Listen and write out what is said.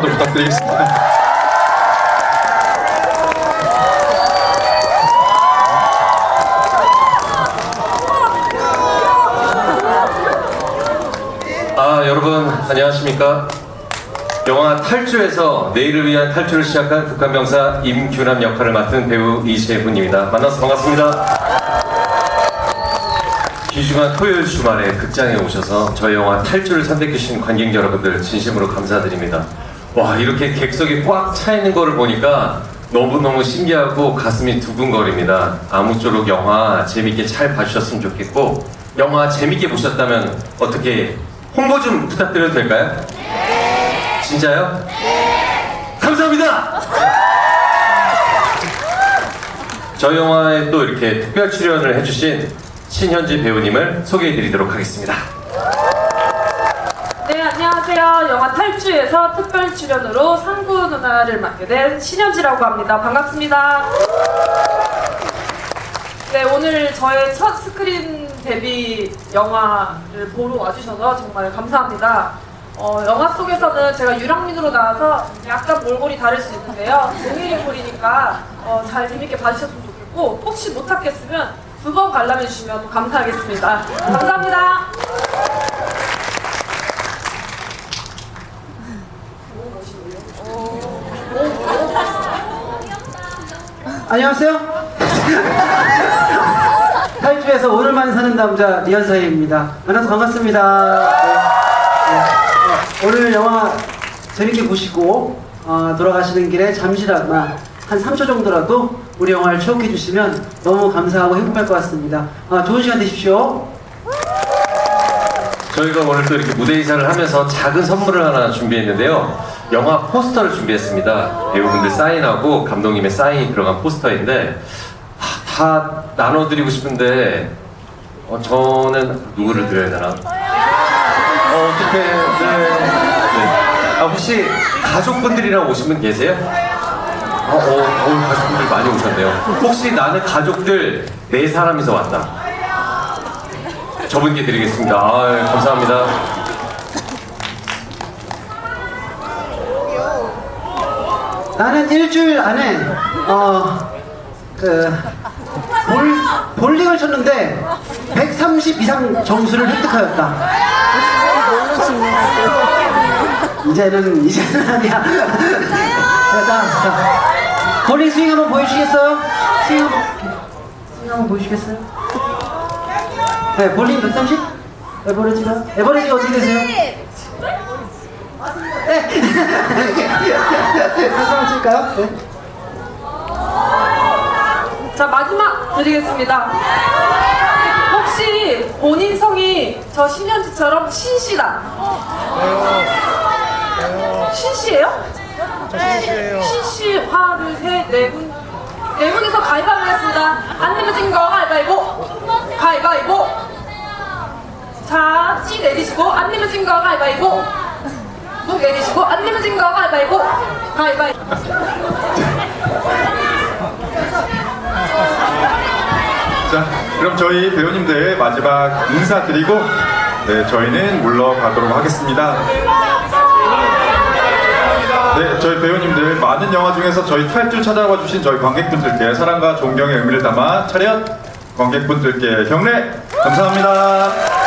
번 더 부탁드리겠습니다. 아 여러분 안녕하십니까? 영화 탈주에서 내일을 위한 탈주를 시작한 북한 병사 임규남 역할을 맡은 배우 이재훈입니다. 만나서 반갑습니다. 귀중한 토요일 주말에 극장에 오셔서 저희 영화 탈주를 선택해주신 관객 여러분들 진심으로 감사드립니다 와 이렇게 객석이 꽉 차 있는 거를 보니까 너무너무 신기하고 가슴이 두근거립니다 아무쪼록 영화 재밌게 잘 봐주셨으면 좋겠고 영화 재밌게 보셨다면 어떻게 홍보 좀 부탁드려도 될까요? 네. 진짜요? 네. 감사합니다. 저희 영화에 또 이렇게 특별 출연을 해주신 신현지 배우님을 소개해드리도록 하겠습니다. 네, 안녕하세요. 영화 탈주에서 특별 출연으로 상구 누나를 맡게 된 신현지라고 합니다. 반갑습니다. 네, 오늘 저의 첫 스크린 데뷔 영화를 보러 와주셔서 정말 감사합니다. 어, 영화 속에서는 제가 유랑민으로 나와서 약간 몰골이 다를 수 있는데요. 동일 인물이니까 어, 잘 재밌게 봐주셨으면 좋겠고 혹시 못 찾겠으면 두 번 관람해 주시면 감사하겠습니다. 감사합니다. 안녕하세요. 탈주에서 오늘만 사는 남자 이현서입니다. 만나서 반갑습니다. 네. 네. 네. 오늘 영화 재밌게 보시고 어, 돌아가시는 길에 잠시나마 한 3초 정도라도 우리 영화를 추억해 주시면 너무 감사하고 행복할 것 같습니다. 아, 좋은 시간 되십시오. 저희가 오늘 또 이렇게 무대 인사를 하면서 작은 선물을 하나 준비했는데요. 영화 포스터를 준비했습니다. 배우분들 사인하고 감독님의 사인이 들어간 포스터인데 하, 다 나눠드리고 싶은데 어, 저는 누구를 드려야 되나? 어, 어떻게? 네. 네. 아, 혹시 가족분들이랑 오신 분 계세요? 어, 어, 어, 가족분들 많이 오셨네요. 혹시 나는 가족들 네 사람이서 왔다. 저분께 드리겠습니다. 아, 감사합니다. 나는 일주일 안에 어, 그 볼, 볼링을 쳤는데 130 이상 점수를 획득하였다. 이제는 이제는 아니야. 자, 자, 볼링 스윙 한번 보여주시겠어요? 스윙 한번, 스윙 한번 보여주시겠어요? 네, 볼링 130? 에버리지가 에버리지가 어떻게 되세요? 네. 한번 칠까요? 네. 자 마지막 드리겠습니다. 혹시 본인 성이 저 신현지처럼 신씨다. 신씨예요? 신씨 하나 둘셋네 분. 네 분이서 가위바위보 하겠습니다. 안 내면 진거 가위바위보. 가위바위보. 자, 찌 내리시고 안 내면 진거 가위바위보. 묵 내리시고 안 내면 진거 가위바위보. 가위바위보. 자, 그럼 저희 배우님들 마지막 인사드리고 네, 저희는 물러가도록 하겠습니다. 네, 저희 배우님들 많은 영화 중에서 저희 탈주 찾아와 주신 저희 관객분들께 사랑과 존경의 의미를 담아 차렷 관객분들께 경례 감사합니다.